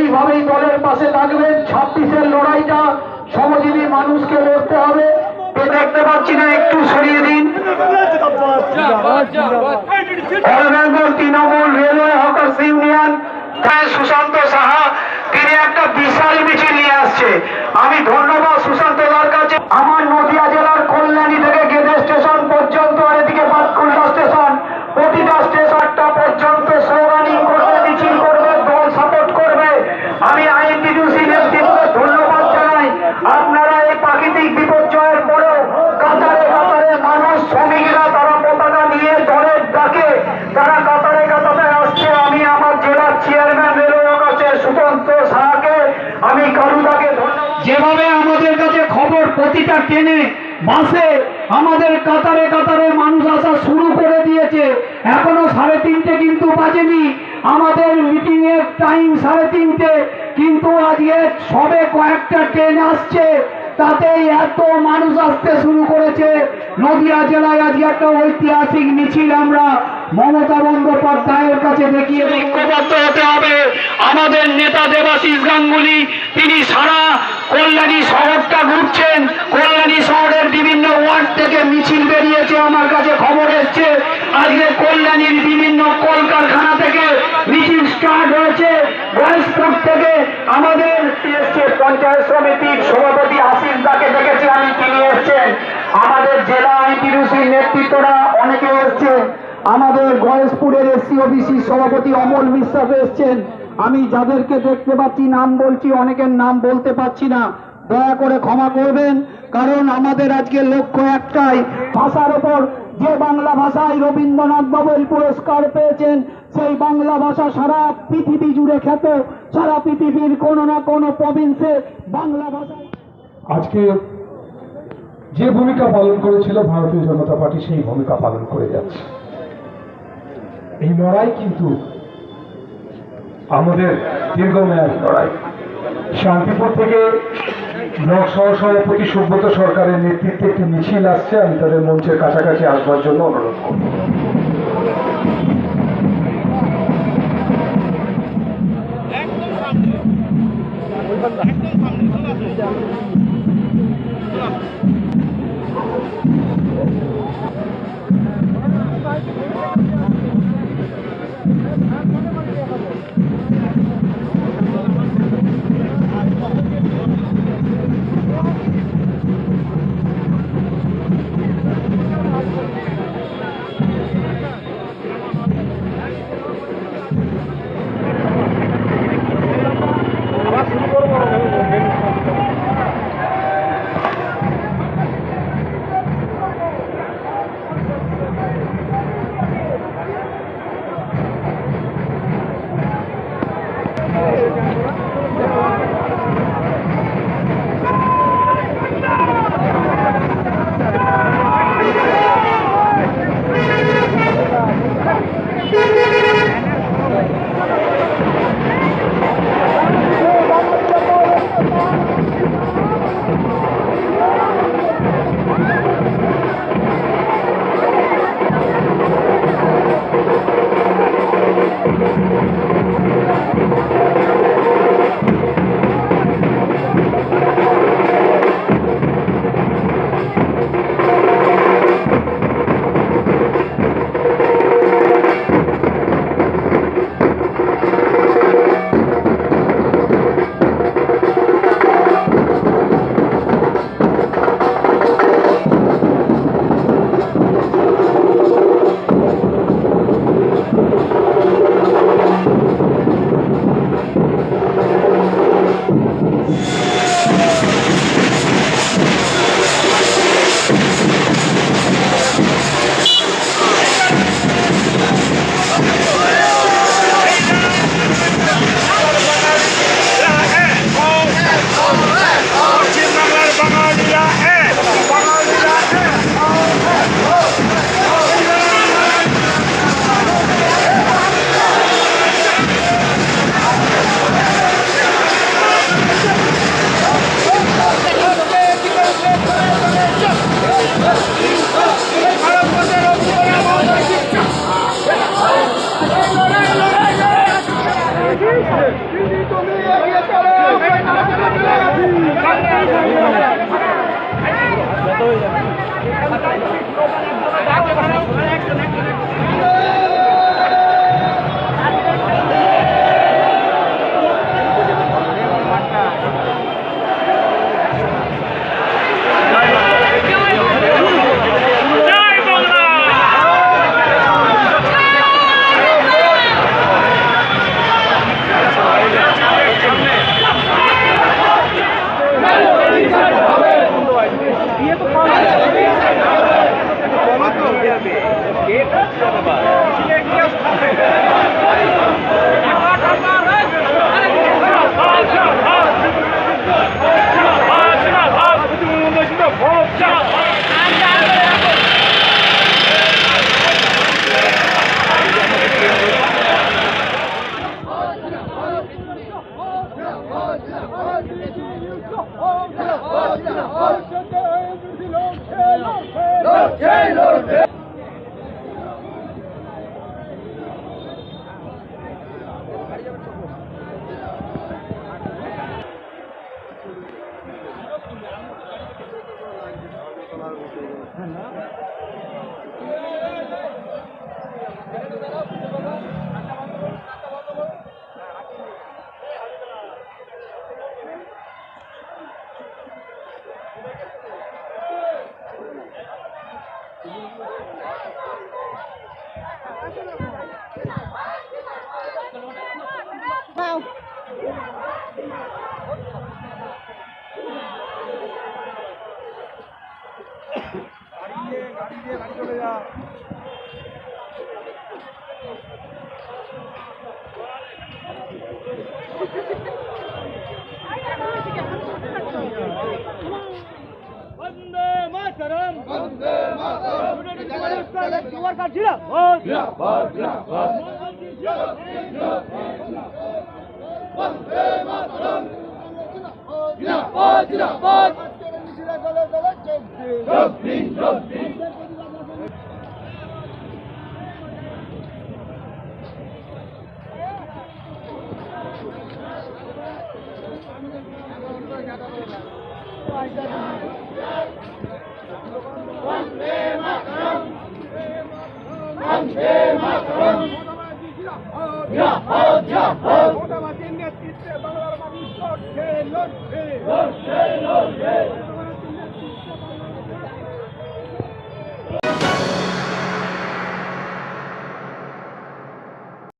এইভাবেই দলের পাশে থাকবেন। ছাব্বিশের লড়াইটা শ্রমজীবী মানুষকে লড়তে হবে। দেখতে পাচ্ছি না, একটু সরিয়ে দিন। Trinamool railway hawkers union Sushanta Saha, তিনি একটা বিশাল মিছিল নিয়ে আসছে। আমি ধন্যবাদ সুশান্ত দার কাছে আমার নদিয়া জেলার কল্যাণী থেকে গেদে স্টেশন পর্যন্ত আর এদিকে পাতকুন্ডা স্টেশন প্রতিটা স্টেশনটা পর্যন্ত স্লোগানিং করবে মিছিল করবে দল সাপোর্ট করবে আমি আইনটিডিউসি নেতৃত্বকে ধন্যবাদ জানাই আপনারা এই প্রাকৃতিক বিপর্যয়ের পরেও কাতারে কাতারে মানুষ শ্রমিকরা তারা পতাকা নিয়ে দলের ডাকে তারা কাতারে কাতারে আসছে আমি আমার জেলার চেয়ারম্যান রেলওয়ে কাছে সুতন্ত্র সাহাকে আমি কালুদাকে ধন্যবাদ যেভাবে আমাদের কাছে খবর প্রতিটা ট্রেনে বাসে আমাদের কাতারে কাতারে মানুষ আসা শুরু করে দিয়েছে। এখনও সাড়ে তিনটে কিন্তু বাজেনি। আমাদের মিটিং এর টাইম সাড়ে তিনটে। কিন্তু আজকে সবে কয়েকটা ট্রেন আসছে। তাতেই এত মানুষ আসতে শুরু করেছে। নদিয়া জেলায় আজকে একটা ঐতিহাসিক মিছিল আমরা মমতা বন্দ্যোপাধ্যায়ের কাছে দেখিয়ে ঐক্যবদ্ধ হতে হবে। আমাদের নেতা দেবাশিস গাঙ্গুলি, তিনি সারা কল্যাণী শহরটা ঘুরছেন। কল্যাণী শহরের বিভিন্ন ওয়ার্ড থেকে মিছিল বেরিয়েছে, আমার কাছে খবর এসছে। আজকে কল্যাণীর বিভিন্ন কলকারখানা থেকে মিছিল স্টার্ট হয়েছে। গয়েশপুর থেকে আমাদের এসছে পঞ্চায়েত সমিতির সভাপতি আশিস দাকে দেখেছি আমি, তিনি এসছেন। আমাদের জেলা আইনটিরুসির নেতৃত্বরা অনেকে এসছেন আমাদের গয়েশপুরের এসসি ওবিসি সভাপতি অমল বিশ্বাস এসছেন। আমি যাদেরকে দেখতে পাচ্ছি, নাম বলছি, অনেকের নাম বলতে পারছি না। দয়া করে ক্ষমা করবেন, কারণ আমাদের আজকে লক্ষ্য একটাই। ভাষার ওপর যে বাংলা ভাষায় রবীন্দ্রনাথ নোবেল পুরস্কার পেয়েছেন, সেই বাংলা ভাষা সারা পৃথিবী জুড়ে খ্যাত। সারা পৃথিবীর কোনো না কোনো প্রভিন্সে বাংলা ভাষায় আজকে যে ভূমিকা পালন করেছিল ভারতীয় জনতা পার্টি, সেই ভূমিকা পালন করে যাচ্ছে। এই লড়াই কিন্তু আমাদের দীর্ঘমেয়াদী লড়াই শান্তিপুর থেকে ব্লক সহসভাপতি সুব্রত সরকারের নেতৃত্বে একটি মিছিল আসছে, আমি তাদের মঞ্চের কাছাকাছি আসবার জন্য অনুরোধ করব Thank you. চলে যা। বন্দে মাতরম। বন্দে মাতরম। জোয়ার কাটছিল বন্দে মাতরম। জিন্দাবাদ জিন্দাবাদ। জিন্দাবাদ গলে গলে চব্বিশ চব্বিশ বাংলার মানুষ লড়ছে লড়ছে লড়ছে লড়ছে